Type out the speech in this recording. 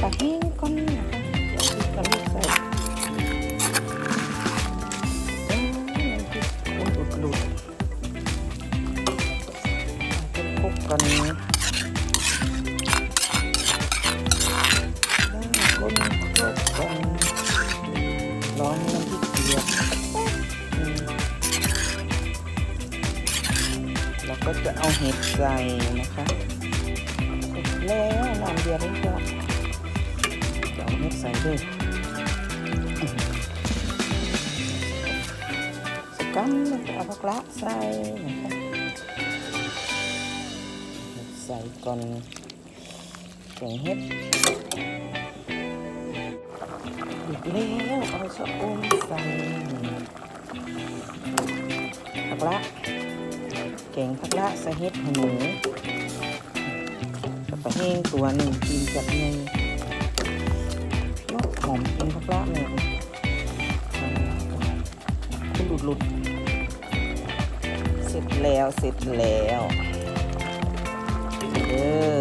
ปลาแห้งก้อนนะคะเดี๋ยวพริกปลาลูใส่ดูดเมันคลุดกันนี้คนคลุกกันร้อนน้ำพริกเกลือแล้วก็จะเอาเห็ดใส่นะคะ แล้วน้ำเดือดเรียบร้อ ใส่ด้วยสกัมแล้วก็เอาผักละใส่ใส่ก่อนแกงเห็ดอีกแล้วเอาชะอมใส่ผักละแกงผักละใส่เห็ดหมูกับปลาแห้งตัวหนึ่งกินกับเนย หลุด เสร็จแล้วเสร็จแล้วเด้อ